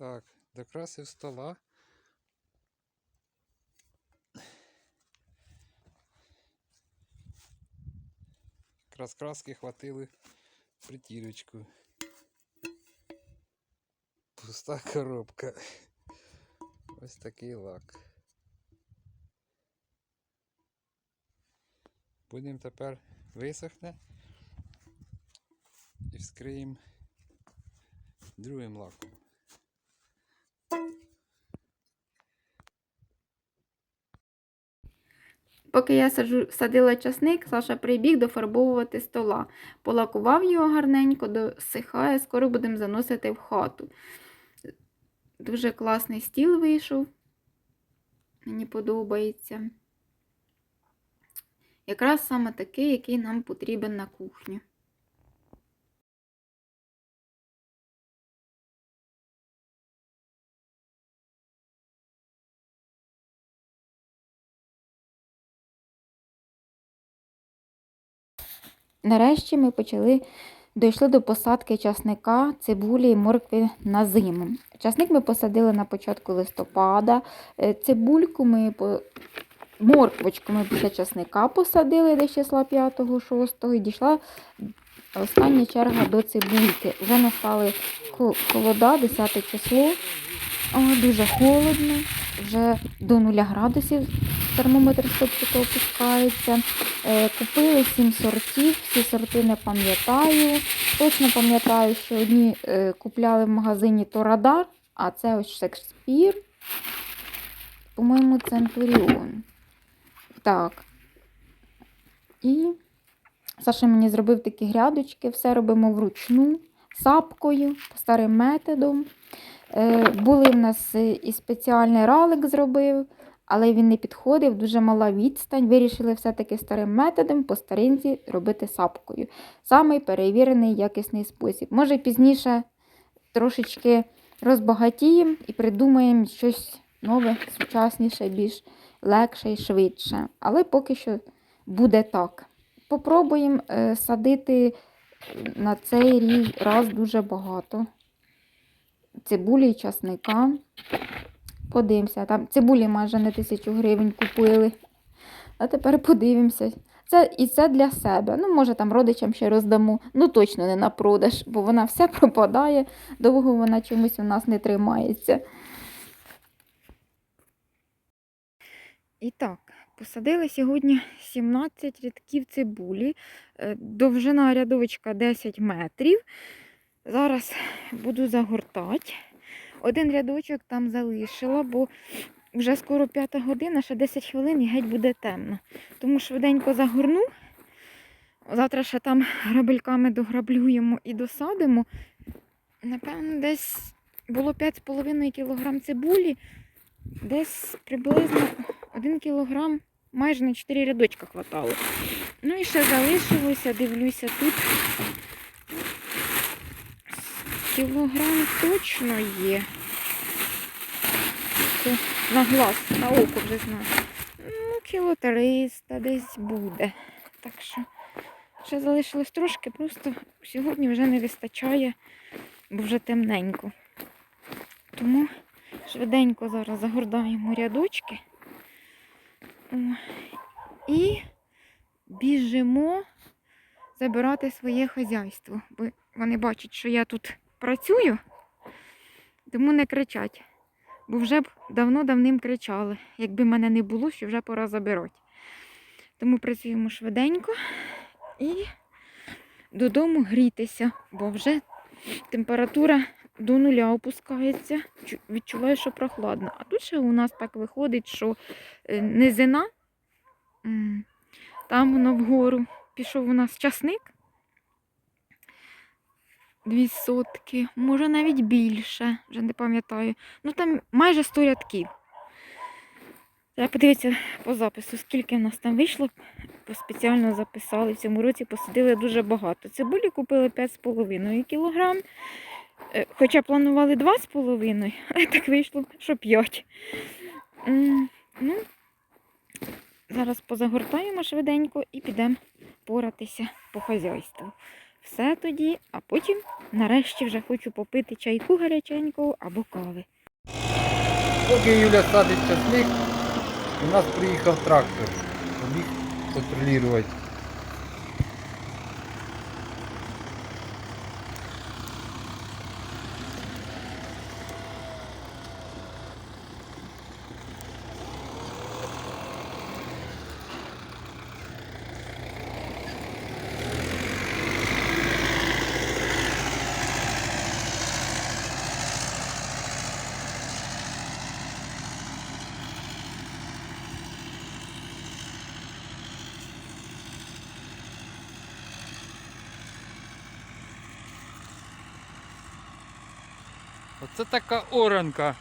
Так, докрасив стола. Якраз краски хватили притірочку. Пуста коробка. Ось такий лак. Будемо тепер висохне і вскриємо другим лаком. Поки я садила часник, Саша прибіг дофарбовувати стола. Полакував його гарненько, досихає, скоро будемо заносити в хату. Дуже класний стіл вийшов. Мені подобається. Якраз саме такий, який нам потрібен на кухню. Нарешті ми почали дійшли до посадки часника, цибулі і моркви на зиму. Часник ми посадили на початку листопада. Е, Цибульку ми по... морквочку ми після часника посадили десь числа 5-6 і дійшла остання черга до цибульки. Вже настали хо- холода, 10 число. О, дуже холодно, вже до 0 градусів термометр стопчика опускається. Е, Купили сім сортів, всі сорти не пам'ятаю. Точно пам'ятаю, що одні е, купляли в магазині Торадар, а це ось Шекспір. По-моєму, Центуріон. Так. І Саша мені зробив такі грядочки, все робимо вручну, сапкою, старим методом. Е, були в нас і спеціальний ралик зробив, але він не підходив, дуже мала відстань. Вирішили все-таки старим методом по старинці робити сапкою. Самий перевірений якісний спосіб. Може пізніше трошечки розбагатіємо і придумаємо щось нове, сучасніше, більш легше і швидше. Але поки що буде так. Попробуємо е, садити на цей рік раз дуже багато. Цибулі і часника. Подивимося, там цибулі майже на тисячу гривень купили. А тепер подивимося. Це і це для себе. Ну, може, там родичам ще роздамо. Ну, точно не на продаж, бо вона все пропадає, довго вона чомусь у нас не тримається. І так, посадили сьогодні 17 рядків цибулі. Е, Довжина рядовочка 10 метрів. Зараз буду загортати. Один рядочок там залишила, бо вже скоро п'ята година, ще 10 хвилин і геть буде темно. Тому швиденько загорну. Завтра ще там грабельками дограблюємо і досадимо. Напевно, десь було 5,5 кг цибулі, десь приблизно 1 кг майже на 4 рядочка хватало. Ну і ще залишилося, дивлюся тут. Кілограм точно є. На глаз, на око вже знаю. Ну, кіло 300 десь буде. Так що ще залишилось трошки, просто сьогодні вже не вистачає, бо вже темненько. Тому швиденько зараз загордаємо рядочки. І біжимо забирати своє хазяйство. Бо вони бачать, що я тут працюю, тому не кричать. Бо вже б давно-давним кричали, якби мене не було, що вже пора забирати. Тому працюємо швиденько і додому грітися, бо вже температура до нуля опускається. Відчуваю, що прохладно. А тут ще у нас так виходить, що е, низина, там воно вгору пішов у нас часник. Дві сотки, може навіть більше, вже не пам'ятаю. Ну там майже 100 рядків. Треба подивитися по запису, скільки в нас там вийшло. Бо Спеціально записали. В цьому році посадили дуже багато. Цибулі купили 5,5 кг. Хоча планували 2,5, але так вийшло, що 5. Ну, зараз позагортаємо швиденько і підемо поратися по хазяйству. Все тоді, а потім нарешті вже хочу попити чайку гаряченького або кави. Поки Юля садить часник, у нас приїхав трактор. Побіг контролювати. Оце така оранка.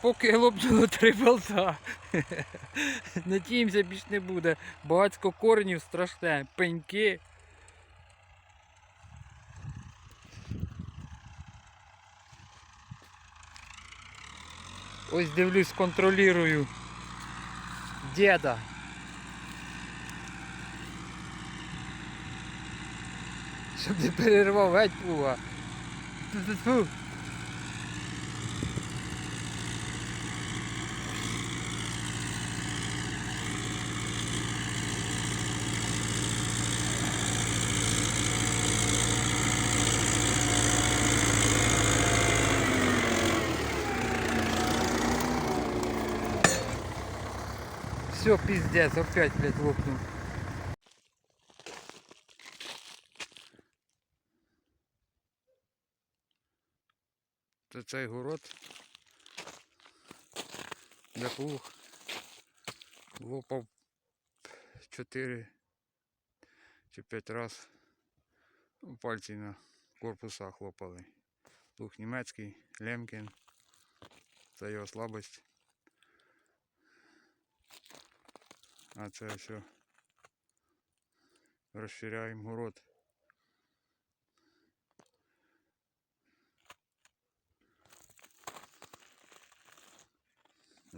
Поки лопнуло три болта. Надіємося, більш не буде. Багацько коренів страшне, пеньки. Ось дивлюсь, контролюю діда. Щоб не перервав геть плуга. Ту-ту-ту. Все, пиздец, опять, блядь, лопнул. Це цей город для плуг лопав 4 чи 5 раз Ну, пальці на корпусах лопали. Плуг німецький, Лемкін. Це його слабость. А це все. Розширяємо город.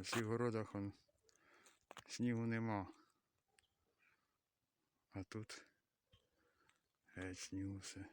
На всіх городах он, снігу нема. А тут геть снігу все.